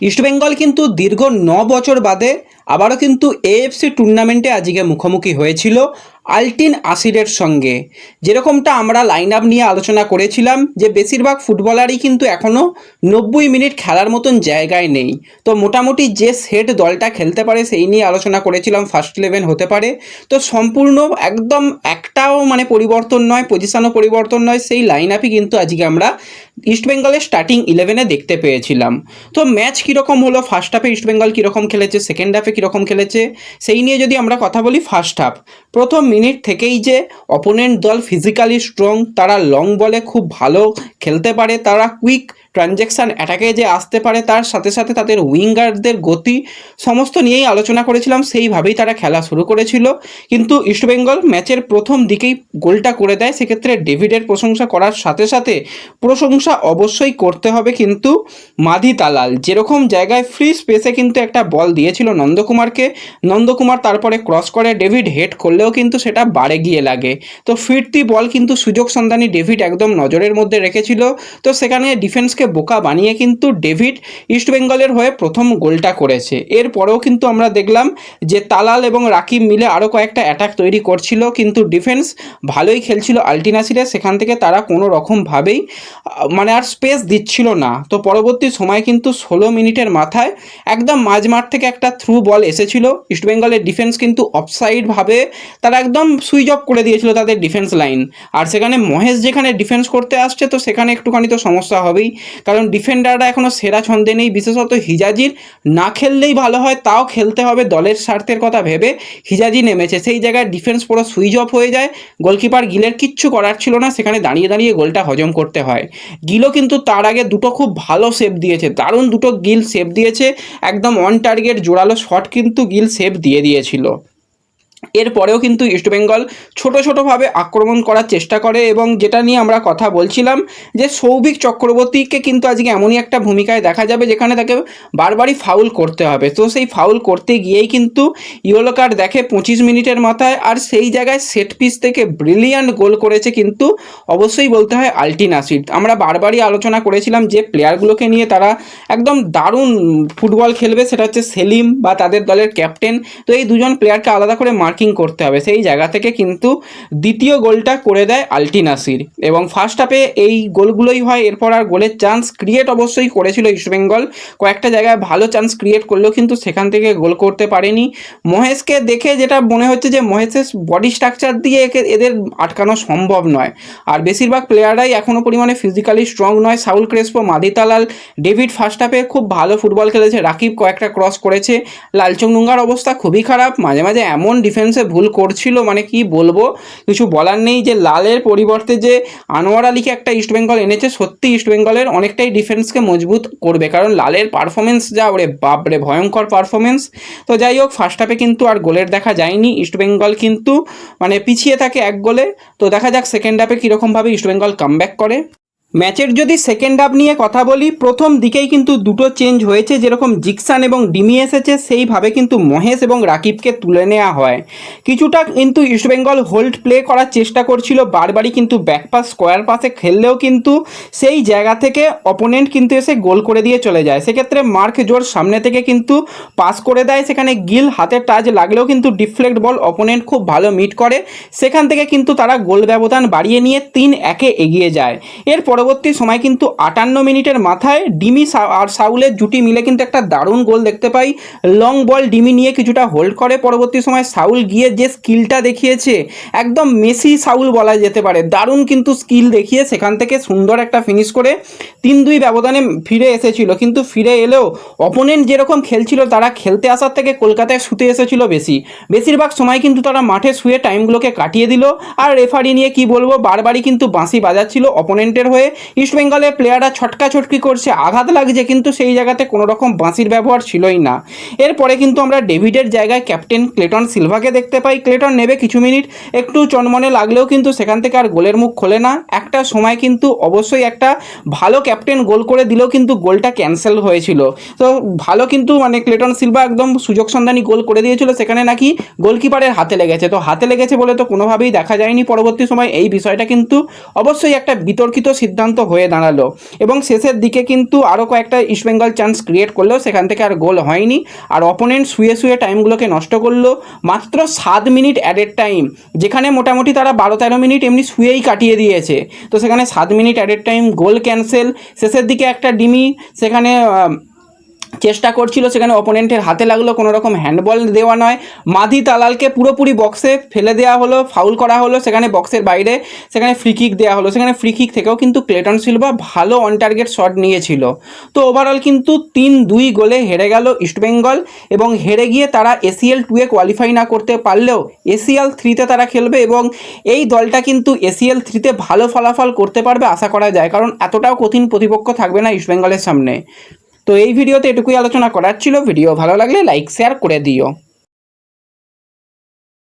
ইস্টবেঙ্গল কিন্তু দীর্ঘ ন বছর বাদে আবারও কিন্তু এএফসি টুর্নামেন্টে আজকে মুখোমুখি হয়েছিল আলটিন আসিরের সঙ্গে। যেরকমটা আমরা লাইন আপ নিয়ে আলোচনা করেছিলাম যে বেশিরভাগ ফুটবলারই কিন্তু এখনও নব্বই মিনিট খেলার মতন জায়গায় নেই। তো মোটামুটি যে সেট দলটা খেলতে পারে সেই নিয়ে আলোচনা করেছিলাম ফার্স্ট ইলেভেন হতে পারে। তো সম্পূর্ণ একদম একটাও মানে পরিবর্তন নয় পজিশনও পরিবর্তন নয়, সেই লাইন আপই কিন্তু আজকে আমরা ইস্টবেঙ্গলের স্টার্টিং ইলেভেনে দেখতে পেয়েছিলাম। তো ম্যাচ কীরকম হলো? ফার্স্ট হাফে ইস্টবেঙ্গল কীরকম খেলেছে? সেকেন্ড হাফে কীরকম খেলেছে? সেই নিয়ে যদি আমরা কথা বলি ফার্স্ট হাফ প্রথম মিনিট থেকেই যে অপোনেন্ট দল ফিজিক্যালি স্ট্রং তারা লং বলে খুব ভালো খেলতে পারে, তারা কুইক ট্রানজ্যাকশান অ্যাটাকে যে আসতে পারে তার সাথে সাথে তাদের উইঙ্গারদের গতি সমস্ত নিয়েই আলোচনা করেছিলাম, সেইভাবেই তারা খেলা শুরু করেছিল। কিন্তু ইস্টবেঙ্গল ম্যাচের প্রথম দিকেই গোলটা করে দেয়, সেক্ষেত্রে ডেভিডের প্রশংসা করার সাথে সাথে প্রশংসা অবশ্যই করতে হবে কিন্তু মাধি তালাল, যেরকম জায়গায় ফ্রি স্পেসে কিন্তু একটা বল দিয়েছিল নন্দকুমারকে, নন্দকুমার তারপরে ক্রস করে, ডেভিড হেড করলেও কিন্তু সেটা বাড়ে গিয়ে লাগে। তো ফিরতি বল কিন্তু সুযোগ সন্ধানী ডেভিড একদম নজরের মধ্যে রেখেছিল। তো সেখানে ডিফেন্সকে বোকা বানিয়ে কিন্তু ডেভিড ইস্টবেঙ্গলের হয়ে প্রথম গোলটা করেছে। এরপরেও কিন্তু আমরা দেখলাম যে তালাল এবং রাকিব মিলে আরও কয়েকটা অ্যাটাক তৈরি করছিল, কিন্তু ডিফেন্স ভালোই খেলছিল আলটিনাসিরে। সেখান থেকে তারা কোনো রকমভাবেই মানে আর স্পেস দিচ্ছিল না। তো পরবর্তী সময় কিন্তু ষোলো মিনিটের মাথায় একদম মাঝমাঠ থেকে একটা থ্রু বল এসেছিল। ইস্টবেঙ্গলের ডিফেন্স কিন্তু অফসাইডভাবে তারা একদম সুইচ অফ করে দিয়েছিল তাদের ডিফেন্স লাইন আর সেখানে মহেশ যেখানে ডিফেন্স করতে আসছে, তো সেখানে একটুখানি তো সমস্যা হবেই। কারণ ডিফেন্ডাররা এখনও সেরা ছন্দে নেই, বিশেষত হিজাজির। না খেললেই ভালো হয়, তাও খেলতে হবে, দলের স্বার্থের কথা ভেবে হিজাজি নেমেছে। সেই জায়গায় ডিফেন্স পুরো সুইচ অফ হয়ে যায়। গোলকিপার গিলের কিচ্ছু করার ছিল না, সেখানে দাঁড়িয়ে দাঁড়িয়ে গোলটা হজম করতে হয়। গিলও কিন্তু তার আগে দুটো খুব ভালো সেভ দিয়েছে, দারুণ দুটো গিল সেভ দিয়েছে। একদম অন টার্গেট জোরালো শট কিন্তু গিল সেভ দিয়ে দিয়েছিল। এরপরেও কিন্তু ইস্টবেঙ্গল ছোট ছোটোভাবে আক্রমণ করার চেষ্টা করে এবং যেটা নিয়ে আমরা কথা বলছিলাম যে সৌভিক চক্রবর্তীকে কিন্তু আজকে এমনই একটা ভূমিকায় দেখা যাবে যেখানে তাকে বারবারই ফাউল করতে হবে। তো সেই ফাউল করতে গিয়েই কিন্তু ইয়েলো কার্ড দেখে পঁচিশ মিনিটের মাথায় আর সেই জায়গায় সেট পিস থেকে ব্রিলিয়ান্ট গোল করেছে কিন্তু অবশ্যই বলতে হয় আলটিন আসিড আমরা বারবারই আলোচনা করেছিলাম যে প্লেয়ারগুলোকে নিয়ে তারা একদম দারুণ ফুটবল খেলবে, সেটা হচ্ছে সেলিম বা তাদের দলের ক্যাপ্টেন তো এই দুজন প্লেয়ারকে আলাদা করে মার্কিং করতে হবে। সেই জায়গা থেকে কিন্তু দ্বিতীয় গোলটা করে দেয় আলটিনাসির এবং ফার্স্ট হাফে এই গোলগুলোই হয়, এরপর আর গোলের চান্স ক্রিয়েট অবশ্যই করেছিল ইস্টবেঙ্গল কয়েকটা জায়গায় ভালো চান্স ক্রিয়েট করলেও কিন্তু সেখান থেকে গোল করতে পারেনি। মহেশকে দেখে যেটা মনে হচ্ছে যে, মহেশের বডি স্ট্রাকচার দিয়ে একে, এদের আটকানো সম্ভব নয়। আর বেশিরভাগ প্লেয়াররাই এখনও পরিমাণে ফিজিক্যালি স্ট্রং নয়। Saul Crespo Madih Talal David first হাফে খুব ভালো ফুটবল খেলেছে। রাকিব কয়েকটা ক্রস করেছে। লালচং নুঙ্গার অবস্থা খুবই খারাপ। মাঝে মাঝে এমন ডিফেন্সে ভুল করছিল মানে কি বলব? কিছু বলার নেই যে লালের পরিবর্তে যে আনোয়ার আলীকে একটা ইস্টবেঙ্গল এনেছে, সত্যি ইস্টবেঙ্গলের অনেকটাই ডিফেন্সকে মজবুত করবে। কারণ লালের পারফরমেন্স যা, ওরে বাপরে, ভয়ঙ্কর পারফরমেন্স তো যাই হোক ফার্স্ট হাফে কিন্তু আর গোলের দেখা যায়নি। ইস্টবেঙ্গল কিন্তু মানে পিছিয়ে থাকে এক গোলে। তো দেখা যাক সেকেন্ড হাফে কীরকমভাবে ইস্টবেঙ্গল কামব্যাক করে। ম্যাচের যদি সেকেন্ড হাফ নিয়ে কথা বলি, প্রথম দিকেই কিন্তু দুটো চেঞ্জ হয়েছে, যেরকম জিকসান এবং ডিমি এসেছে, সেইভাবে কিন্তু মহেশ এবং রাকিবকে তুলে নেওয়া হয়। কিছুটা কিন্তু ইস্টবেঙ্গল হোল্ড প্লে করার চেষ্টা করছিল, বারবারই কিন্তু ব্যাকপাস স্কোয়ার পাসে খেললেও কিন্তু সেই জায়গা থেকে অপোনেন্ট কিন্তু এসে গোল করে দিয়ে চলে যায়। সেক্ষেত্রে মার্ক জোর সামনে থেকে কিন্তু পাস করে দেয়, সেখানে গিল হাতে টাচ লাগলেও কিন্তু ডিফ্লেক্ট বল অপোনেন্ট খুব ভালো মিট করে। সেখান থেকে কিন্তু তারা গোল ব্যবধান বাড়িয়ে নিয়ে তিন একে এগিয়ে যায়। এর পরবর্তী সময় কিন্তু আটান্ন মিনিটের মাথায় ডিমি আর সাউলের জুটি মিলে কিন্তু একটা দারুণ গোল দেখতে পাই। লং বল ডিমি নিয়ে কিছুটা হোল্ড করে। পরবর্তী সময় সাউল গিয়ে যে স্কিলটা দেখিয়েছে, একদম মেসি সাউল বলা যেতে পারে। দারুণ কিন্তু স্কিল দেখিয়ে সেখান থেকে সুন্দর একটা ফিনিশ করে তিন দুই ব্যবধানে ফিরে এসেছিল। কিন্তু ফিরে এলেও অপোনেন্ট যেরকম খেলছিল, তারা খেলতে আসার থেকে কলকাতায় শুতে এসেছিল বেশি। বেশিরভাগ সময় কিন্তু তারা মাঠে শুয়ে টাইমগুলোকে কাটিয়ে দিল। আর রেফারি নিয়ে কি বলব, বারবারই কিন্তু বাঁশি বাজাচ্ছিল অপোনেন্টের হয়ে। ইস্টবেঙ্গলের প্লেয়াররা ছটকা ছটকি করছে, আঘাত লাগছে, কিন্তু সেই জায়গাতে কোনো রকম বাঁশির ব্যবহার ছিলই না। এরপরে কিন্তু আমরা ডেভিডের জায়গায় ক্যাপ্টেন ক্লেটন সিলভাকে দেখতে পাই। ক্লেটন নেবে কিছু মিনিট একটু চনমনে লাগলেও কিন্তু সেখান থেকে আর গোলের মুখ খোলে না। একটা সময় কিন্তু অবশ্যই একটা ভালো ক্যাপ্টেন গোল করে দিলেও কিন্তু গোলটা ক্যান্সেল হয়েছিল। তো ভালো কিন্তু মানে ক্লেটন সিলভা একদম সুযোগ সন্ধানী গোল করে দিয়েছিল, সেখানে নাকি গোলকিপারের হাতে লেগেছে। তো হাতে লেগেছে বলে তো কোনোভাবেই দেখা যায়নি পরবর্তী সময়। এই বিষয়টা কিন্তু অবশ্যই একটা বিতর্কিত সিদ্ধান্ত সিদ্ধান্ত হয়ে দাঁড়াল। এবং শেষের দিকে কিন্তু আরও কয়েকটা ইস্টবেঙ্গল চান্স ক্রিয়েট করলেও সেখান থেকে আর গোল হয়নি। আর অপোনেন্ট শুয়ে শুয়ে টাইমগুলোকে নষ্ট করল। মাত্র সাত মিনিট অ্যাডেড টাইম যেখানে মোটামুটি তারা বারো তেরো মিনিট এমনি শুয়েই কাটিয়ে দিয়েছে। তো সেখানে সাত minute added time goal cancel শেষের দিকে একটা ডিমি। সেখানে চেষ্টা করছিল, সেখানে অপোনেন্টের হাতে লাগল কোনো রকম হ্যান্ডবল দেওয়া নয়। মাধি তালালকে পুরোপুরি বক্সে ফেলে দেওয়া হলো ফাউল করা হলো, সেখানে বক্সের বাইরে, সেখানে ফ্রি কিক দেওয়া হলো। সেখানে ফ্রি কিক থেকেও কিন্তু ক্লেটন সিলভা ভালো অন টার্গেট শট নিয়েছিল। তো ওভারঅল কিন্তু তিন দুই গোলে হেরে গেল ইস্টবেঙ্গল এবং হেরে গিয়ে তারা এসিএল টুয়ে কোয়ালিফাই না করতে পারলেও এসিএল থ্রিতে তারা খেলবে এবং এই দলটা কিন্তু এসিএল থ্রিতে ভালো ফলাফল করতে পারবে, আশা করা যায়। কারণ এতটাও কঠিন প্রতিপক্ষ থাকবে না ইস্টবেঙ্গলের সামনে। তো এই ভিডিওতে এটুকুই আলোচনা করার ছিল। ভিডিও ভালো লাগলে লাইক শেয়ার করে দিও।